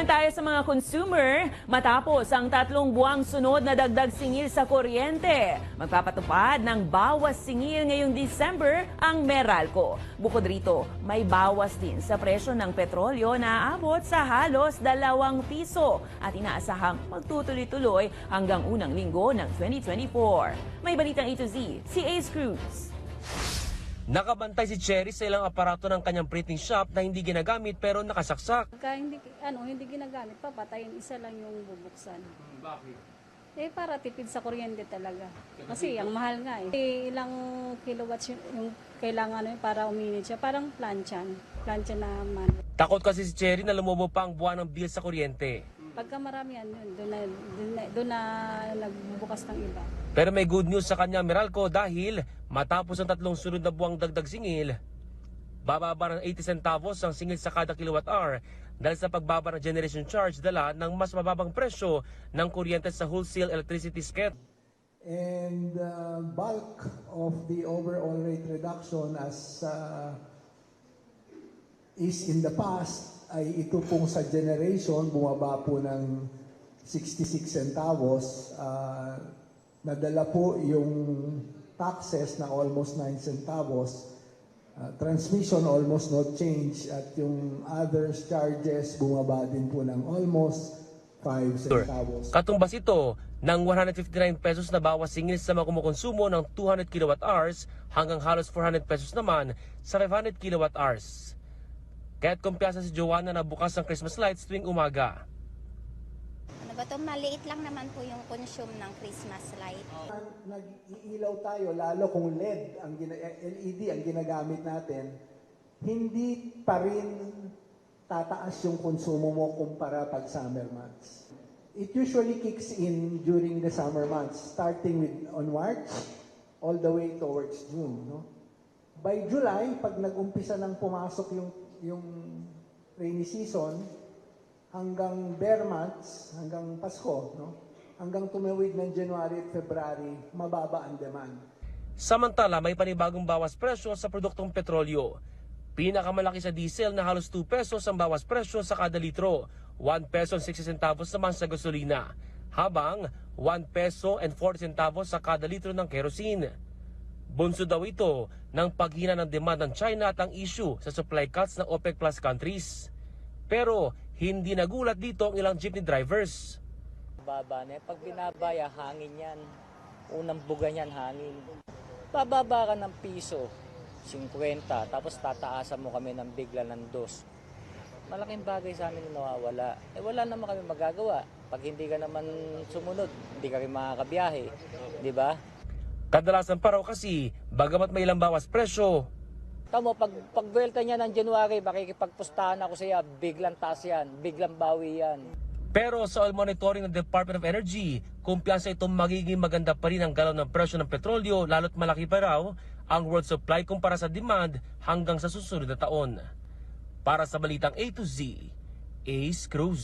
naman tayo sa mga consumer. Matapos ang tatlong buwang sunod na dagdag singil sa kuryente, magpapatupad ng bawas singil ngayong December ang Meralco. Bukod rito, may bawas din sa presyo ng petrolyo na abot sa halos dalawang piso at inaasahang magtutuloy-tuloy hanggang unang linggo ng 2024. May balitang A to Z, si Ace Cruz. Nakabantay si Cherry sa ilang aparato ng kanyang printing shop na hindi ginagamit pero nakasaksak. Pagka hindi, ano, hindi ginagamit, papatayin, isa lang yung bubuksan. Bakit? Eh, para tipid sa kuryente talaga. Kasi ang mahal nga eh. eh ilang kilowatts yung, yung kailangan ano, para uminit siya. Parang planchan. Planchan na man. Takot kasi si Cherry na lumobo pa ang buwan ng bill sa kuryente. Pagka marami yan, yun, doon na, doon na, doon na nagbubukas ng iba. Pero may good news sa kanya Meralco dahil matapos ang tatlong sunod na buwang dagdag singil, bababa ng 80 centavos ang singil sa kada kilowatt hour dahil sa pagbaba ng generation charge dala ng mas mababang presyo ng kuryente sa wholesale electricity schedule. And uh, bulk of the overall rate reduction as uh, is in the past ay ito pong sa generation bumaba po ng 66 centavos. Uh, nadala po yung taxes na almost 9 centavos. Uh, transmission almost no change at yung others charges bumaba din po ng almost 5 centavos. Katumbas ito ng 159 pesos na bawas singil sa mga kumukonsumo ng 200 kilowatt hours hanggang halos 400 pesos naman sa 500 kilowatt hours. Kaya't kumpiyansa si Joanna na bukas ang Christmas lights tuwing umaga. Ano ba to? Maliit lang naman po yung consume ng Christmas light. nag-iilaw tayo, lalo kung LED, ang gina- LED ang ginagamit natin, hindi pa rin tataas yung konsumo mo kumpara pag summer months. It usually kicks in during the summer months, starting with on March all the way towards June. No? By July, pag nag-umpisa nang pumasok yung, yung rainy season, hanggang bare months, hanggang Pasko, no? hanggang tumawid ng January at February, mababa ang demand. Samantala, may panibagong bawas presyo sa produktong petrolyo. Pinakamalaki sa diesel na halos 2 pesos ang bawas presyo sa kada litro, 1 peso and 60 centavos naman sa gasolina, habang 1 peso and 40 centavos sa kada litro ng kerosene. Bunso daw ito ng paghina ng demand ng China at ang issue sa supply cuts ng OPEC Plus countries. Pero hindi nagulat dito ang ilang jeepney drivers. Baba na. Pag binabaya, hangin yan. Unang buga niyan, hangin. Bababa ka ng piso, 50, tapos tataasan mo kami ng bigla ng dos. Malaking bagay sa amin na nawawala. Eh wala naman kami magagawa. Pag hindi ka naman sumunod, hindi ka rin makakabiyahe. Di ba? Kadalasan pa raw kasi, bagamat may ilang bawas presyo, Tamo, pag pagbuelta niya ng January, makikipagpustahan ako sa iya, biglang taas yan, biglang bawi yan. Pero sa all monitoring ng Department of Energy, kumpiyansa itong magiging maganda pa rin ang galaw ng presyo ng petrolyo lalo't malaki pa raw ang world supply kumpara sa demand hanggang sa susunod na taon. Para sa Balitang A to Z, Ace Cruz.